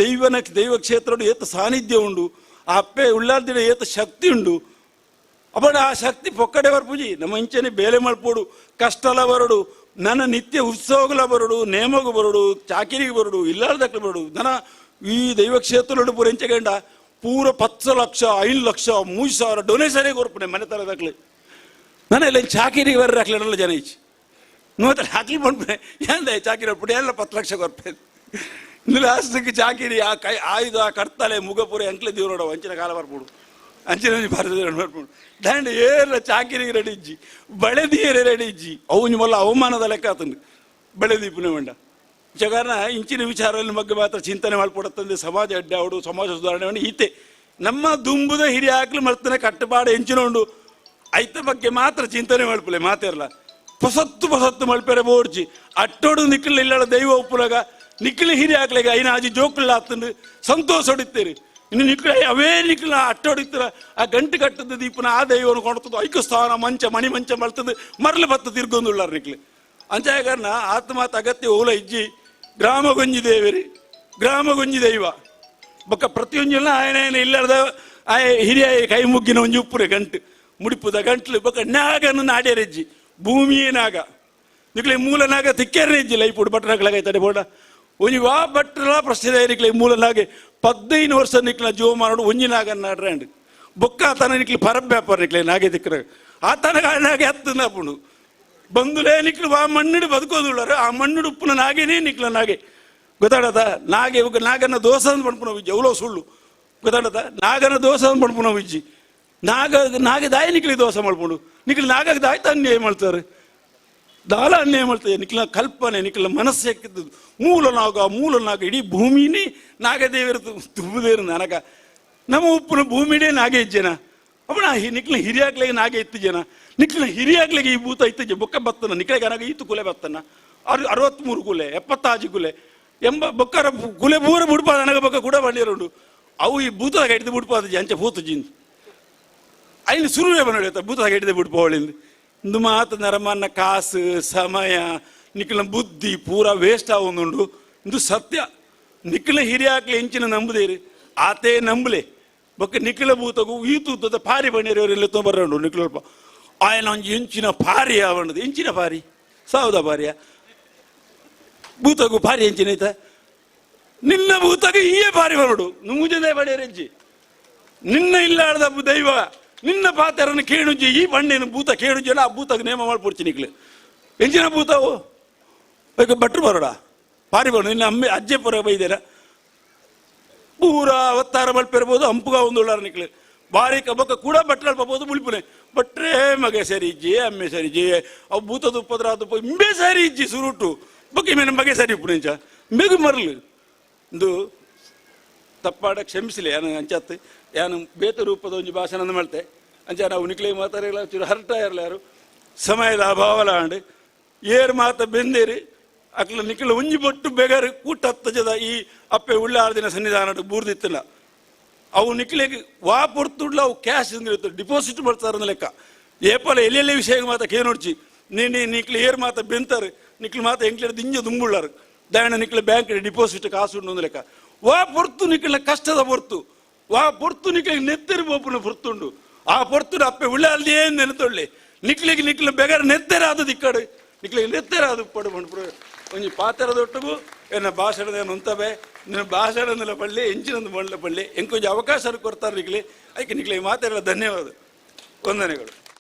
ದೈವನ ದೈವ ಕ್ಷೇತ್ರ ಏತ ಸಾನ್ನಿಧ್ಯ ಉಂಡು ಅಪ್ಪೆ ಉಳ್ಳಾರ್ದಿನ ಏತ ಶಕ್ತಿ ಉಂಡು. ಅಪಡ ಆ ಶಕ್ತಿ ಪೊಕ್ಕಡೆ ಪೂಜಿ, ನಮ್ಮ ಇಂಚನೆ ಬೇಲೆ ಮಲ್ಪೋಡು ಕಷ್ಟಲ ಬರಡು, ನನ್ನ ನಿತ್ಯ ಉತ್ಸವಗಳ ಬರಡು, ನೇಮಗ ಬರಡು, ಚಾಕಿರಿಗೆ ಬರಡು ಇಲ್ಲಾರ್ದಕ್ಕೆ ಬರಡು. ನನ್ನ ಈ ದೈವ ಕ್ಷೇತ್ರ ಪೂರ ಎಂಚಗಂಡ ಪೂರ ಪತ್ತು ಲಕ್ಷ, ಐದು ಲಕ್ಷ, ಮೂರು ಸಾವಿರ ಡೊನೇಷನ್ ಕೊರ್ಪನೆ ಮನೆ ತರದಾಕ್ಲೆ. ನಾನು ಇಲ್ಲ ಚಾಕಿರಿಗೆ ಬರ ಹಾಕ್ಲಿಡಲ್ಲ ಜನ ಈಚೆ. ನೋಡ್ತಾರೆ ಹಾಕಿ ಬಂದ್ಬಿಟ್ಟೆ ಎಂದ ಚಾಕಿರಿ ಹೊಡ್ಬಿಟ್ಟು ಎಲ್ಲ ಪತ್ತು ಲಕ್ಷ ಕೊರ್ಪೆ ಲಾಸ್ಟಿಗೆ ಚಾಕಿರಿ ಆ ಕೈ ಆಯುಧ ಕರ್ತಲೆ, ಮುಗಪುರ ಎಂಕ್ಲೆ ದೇವ್ರು ನೋಡವ ಅಂಚಿನ ಕಾಲ ಬರ್ಬಿಡು ಅಂಚಿನ ಭಾರತ ಬರ್ಬಿಡು ದಂಡ ಏರ್ಲ ಚಾಕಿರಿಗೆ ರೆಡಿ ಇಜ್ಜಿ. ಬಳೆದೀರೆ ರೆಡಿ ಇಜ್ಜಿ. ಅವು ಮೊಲ್ಲ ಅವಮಾನದ ಲೆಕ್ಕ ಆತನು ಬೆಳೆದೀಪುನೆ ಮಂಡ. ಜಗಾರನ ಇಂಚಿನ ವಿಚಾರದಲ್ಲಿ ಬಗ್ಗೆ ಮಾತ್ರ ಚಿಂತನೆ ಮಾಡ್ಕೊಡತ್ತಂದೆ. ಸಮಾಜ ಅಡ್ಡಾವಡು ಸಮಾಜ ಸುಧಾರಣೆ ಈತೆ. ನಮ್ಮ ದುಂಬುದ ಹಿರಿಯ ಹಾಕ್ಲಿ ಮರ್ತನೆ ಕಟ್ಟಪಾಡ ಹೆಂಚಿನೊಂಡು ಐತ ಬಗ್ಗೆ ಮಾತ್ರ ಚಿಂತನೆ ಮಾಡ್ಪಲೆ ಮಾತಿರಲ್ಲ ಪೊಸತ್ತು ಪೊಸತ್ತು ಮಲ್ಪೆರೆ ಬೋರ್ಜಿ. ಅಟ್ಟೋಡು ನಿಕ್ಕಲಿಲ್ಲ ದೈವ ಉಪ್ಪುಲಗ ನಿಕ್ಕಲಿ ಹಿರಿ ಹಾಕ್ಲಿಗ ಐನ ಅಜಿ ಜೋಕುಳ್ಳ ಆತಂದು ಸಂತೋಷ ಹೊಡಿತೀರಿ. ಇನ್ನು ನಿಖಿಲ ಅವೇ ನಿಕ್ಕಲ ಹೊಡಿತೀರ. ಆ ಗಂಟು ಕಟ್ಟದ ದೀಪನ ಆ ದೈವನು ಕೊಡ್ತದ. ಐಕು ಸ್ಥಾನ ಮಂಚ, ಮಣಿ ಮಂಚ ಮಲ್ತದ. ಮರಳು ಬತ್ತ ತಿರ್ಗೊಂದುಳ್ಳ ನಿಕ್ಲಿ. ಅಂಚಾಯಗಾರನ ಆತ್ಮಾತ ಅಗತ್ಯ ಓಲ ಇಜ್ಜಿ, ಗ್ರಾಮ ಗೊಂಜಿ ದೇವರಿ. ಗ್ರಾಮ ಗೊಂಜಿ ದೈವ. ಬೊಕ್ಕ ಪ್ರತಿಯೊಂಜಲ್ಲ ಆಯನ ಏನ ಇಲ್ಲದ ಆಯ ಹಿರಿಯ ಕೈ ಮುಗ್ಗಿನ ಒಂಜಿ ಉಪ್ಪುರೆ ಗಂಟು. ಮುಡಿಪುದ ಗಂಟ್ಲು ಬೊಕ್ಕ ನಾಗನ ನಾಡ್ಯರೆಜ್ಜಿ. ಭೂಮಿಯೇ ನಾಗ. ನಿಕ್ಲೆ ಮೂಲ ನಾಗ ತಿಕ್ಕೇರಿ ಇಜ್ಜಿ. ಲೈಪುಡು ಬಟ್ರಗಳಾಗೈತಡೆ ಬೋಡ ಒಂಜಿ ವಾ ಪ್ರಸಿದ್ಧ ಪ್ರಶ್ನೆ ನಿಕ್ಲೆ ಮೂಲ ನಾಗೆ ವರ್ಷ ನಿಕ್ಲ ಜೋ ಮಾಡು ಒಂಜಿ ನಾಡ್ರೆ ಅಂಡ್ ಬೊಕ್ಕ ಆತನ ನಿಕ್ಲಿ ಪರಬ್ ವ್ಯಾಪಾರ ನಿಕ್ಲೆ ನಾಗೆ ತಿಕ್ಕರ ಆತನ ನಾಗೆ ಹತ್ತು ನಾಪುಂಡು ಬಂದುಲೇ ನಿಕ್ಲು ಆ ಮಣ್ಣಿಡು ಬದುಕೋದುಳ್ಳರು ಆ ಮಣ್ಣಿಡು ಉಪ್ಪುನ ನಾಗೇನೇ ನಿಕ್ಲ ನಾಗೆ ಗೊತ್ತಾಡದ ನಾಗೆ ನಾಗನ ದೋಸ ಅಂತ ಪಡ್ಪುನ ವಿಜ್ಜಿ ಅವಲೋ ಸುಳ್ಳು ಗೊತ್ತಾಡದ ನಾಗನ ದೋಸ ಅಂತ ಪಡ್ಪುನ ವಿಜ್ಜಿ ನಾಗ ನಾಗೆ ದಾಯಿ ನಿಕ್ಲಿ ದೋಸ ಮಾಡ್ಕೊಂಡು ನಿಕ್ಲಿ ನಾಗಕ್ಕೆ ದಾಯ ಏನು ಮಾಡ್ತಾರೆ ದಾಳ ಅನ್ಯಾಯ ಮಾಡ್ತದೆ. ನಿಖಿಲ ಕಲ್ಪನೆ, ನಿಖಿಲ ಮನಸ್ಸು ಹಾಕಿದ್ದು ಮೂಲನಾಗ ಮೂಲನಾಗ ಮೂಲ ನಾಗ ಇಡೀ ಭೂಮಿನೇ ನಾಗದೇವರು ತುಂಬದೇರು ನನಗ. ನಮ್ಮ ಉಪ್ಪುನ ಭೂಮಿನೇ ನಾಗೆ ಇಜ್ಜನ. ಅವನ ನಿಖಿಲ ಹಿರಿಯಾಗ್ಲಿಗೆ ನಾಗ ಇತ್ತು ಜನ ನಿಖಿಲ ಹಿರಿಯಾಗ್ಲಿಗೆ ಈ ಭೂತ ಇತ್ತು ಬೊಕ್ಕ ಬತ್ತನ ನಿಕ್ಲೆಗೆ ನನಗೆ ಈತು ಕುಲೆ ಬತ್ತನ. ಅರು, ಅರವತ್ಮೂರು ಕುಲೆ, ಎಪ್ಪತ್ತಾಜು ಕುಲೆ. ಎಂಬ ಬೊಕ್ಕರ ಗುಲೆ ಪೂರ ಬುಡ್ಪಾದ ನನಗ ಬೊಕ್ಕ ಕೂಡ ಬಂದಿರೋಡು. ಅವು ಈ ಭೂತದಾಗ ಹಿಡಿದು ಬುಡ್ಪಾದ ಜಂಚ ಭೂತ ಜಿಂದು. ಅಲ್ಲಿ ಸುರುವೆ ಬಂದ ಭೂತದಾಗ ಹಿಡಿದು ಬಿಡ್ಪವಳಿಂದು. ಇಂದು ಮಾತು ನರಮನ್ನ ಕಾಸು ಸಮಯ ನಿಕ್ಲ ಬುದ್ಧಿ ಪೂರ ವೇಸ್ಟ್ ಆವೊಂದುಂಡು ಇಂದು ಸತ್ಯ ನಿಕ್ಲ ಹಿರಿಯಾಕ್ಲೆ ಎಂಚಿನ ನಂಬುದೇರಿ ಆತೇ ನಂಬಲೆ ಬೊಕ್ಕ ನಿಕ್ಲ ಭೂತಗು ಈ ತೂತದ ಪಾರಿ ಬಣ್ಣಿರೋರೆಲ್ಲ ತೊಂಬರ್ರಂಡು ನಿಕ್ಲಲ್ಪ ఆయన ಒಂಜಿ ಎಂಚಿನ ಪಾರಿ ಆವಣ್ಣದು ಎಂಚಿನ ಪಾರಿ ಸಾವುದ ಪಾರಿಯ ಭೂತಗು ಪಾರಿ ಎಂಚಿನ ಐತ ನಿನ್ನ ಭೂತಗ ಈಯೇ ಪಾರಿ ಬರೋಡು ನುಂಗುಜದೆ ಬಡಿಯರೆಂಚಿ ನಿನ್ನ ಇಲ್ಲಾರ್ದ ದೈವ ನಿನ್ನ ಪಾತ್ರರನ್ನು ಕೇಳುಜ್ಜಿ ಈ ಬಣ್ಣಿನ ಭೂತ ಕೇಳುಂಜಿ ಆ ಭೂತಕ್ಕೆ ನೇಮ ಮಾಡ್ಬಿಡ್ತೀನಿ ನಿಕ್ಲೆ ಎಂಜಿನ ಭೂತವು? ಬೇಕು ಭಟ್ರು ಬರೋಡ? ಪಾರಿ ಬರೋಣ ನಿನ್ನ ಅಮ್ಮೆ, ಅಜ್ಜೆ ಪುರ ಬೈದೇರ ಪೂರ ಅವತಾರ ಮಲ್ಪಿರ್ಬೋದು ಹಂಪುಗ ಒಂದು ಉಳ್ಳಾರ ನಿಕ್ಲೆ ಬಾರಿ ಕಬ್ಬಕ್ಕ ಕೂಡ ಬಟ್ರೆ ಅಲ್ಪಬೋದು ಮುಳಿಪುನೆ ಬಟ್ರೆ ಮಗ ಸರಿ ಇಜ್ಜಿ ಅಮ್ಮೆ ಸರಿ ಇಜ್ಜಿ ಅವು ಭೂತದ ಉಪದ್ರ ಅದು ಇಂಬೆ ಸರಿ ಇಜ್ಜಿ ಸುರುಟು. ಬಗ್ಗೆ ಮೇಲೆ ಮಗೆ ಸರಿ ಇಪ್ಪು ನಿಂಚ ಮೆಗು ಮರಲು. ಇಂದು ತಪ್ಪಾಡ ಕ್ಷಮಿಸಲಿ ಅಂಚತ್ತು ಯಾನು ಬೇತ ರೂಪದ ಒಂದು ಭಾಷಣ ಮಾಡ್ತೆ. ಅಂಚ ನಾವು ನಿಕ್ಲೆ ಮಾತಾಡಿಲ್ಲ ಚೂರು ಹರ್ಟ ಇರಲಾರು ಸಮಯದ ಅಭಾವಲ ಅಂಡು ಏರ್ ಮಾತ ಬೆಂದೇರಿ, ಅಕ್ಲ ನಿಕ್ಲ ಒಂಜಿ ಬೊಟ್ಟು ಬೆಗರ್ ಕೂಟ ಹತ್ತಜದ ಈ ಅಪ್ಪೆ ಉಳ್ಳ ದಿನ ಸನ್ನಿಧಾನ ಬೂರ್ದಿತ್ತಿಲ್ಲ. ಅವು ನಿಕ್ಲಿಗೆ ವಾ ಪೊರ್ತುಡ್ಲ, ಅವು ಕ್ಯಾಶ್ ಡಿಪಾಸಿಟ್ ಮಾಡ್ತಾರ ಲೆಕ್ಕ. ಏಪಲ ಎಲ್ಲೆಲ್ಲಿ ವಿಷಯ ಮಾತ ಕೇ ನೋಡ್ಚಿ ನೀನು ನಿಕ್ಲಿ ಏರ್ ಮಾತ ಬೆಂತಾರೆ, ನಿಕ್ಲು ಮಾತ ಎಂಕ್ಲಿಡ ದಿಂಜ ದುಂಬುಳ್ಳಾರು. ದಾಯಣ ನಿಕ್ಲ ಬ್ಯಾಂಕ್ ಡಿಪಾಸಿಟ್ ಕಾಸು ಲೆಕ್ಕ. ವಾ ಪೊರ್ತು ನಿಕ್ಲ ಕಷ್ಟದ ಪೊರ್ತು. ವಾ ಪೊರ್ತು ನಿಕ್ಲಿಗೆ ನೆತ್ತರಿ ಬೋಪುನ ಪೊರ್ತುಂಡು ಆ ಪೊರ್ತುಡು ಅಪ್ಪೆ ಉಳ್ಳಾಲ್ದೇ ನೆನತೊಳ್ಳೆ. ನಿಕ್ಲಿಗೆ ನಿಕ್ಲ ಬೆಗರ್ ನೆತ್ತೆರ ಇಕ್ಕಡೆ ನಿಕ್ಲಿಗೆ ನೆತ್ತೆರ ಅದು ಪಡು ಮಣ್ಣು ಒಂಜಿ ಪಾತ್ರದೊಟ್ಟಿಗೂ, ಎನ್ನ ಭಾಷಣದ ಉಂತವೆ ನಿನ್ನ ಭಾಷಣ ಪಳ್ಳಿ, ಎಂಚಿನೊಂದು ಬಳ್ಳಿ ಪಳ್ಳಿ. ಎಂಕೊಂಜಿ ಅವಕಾಶ ಕೊಡ್ತಾರೆ ನಿಕ್ಲಿ. ಅದಕ್ಕೆ ನಿಕ್ಲಿಗೆ ಮಾತಾಡೋ ಧನ್ಯವಾದ. ವಂದನೆಗಳು.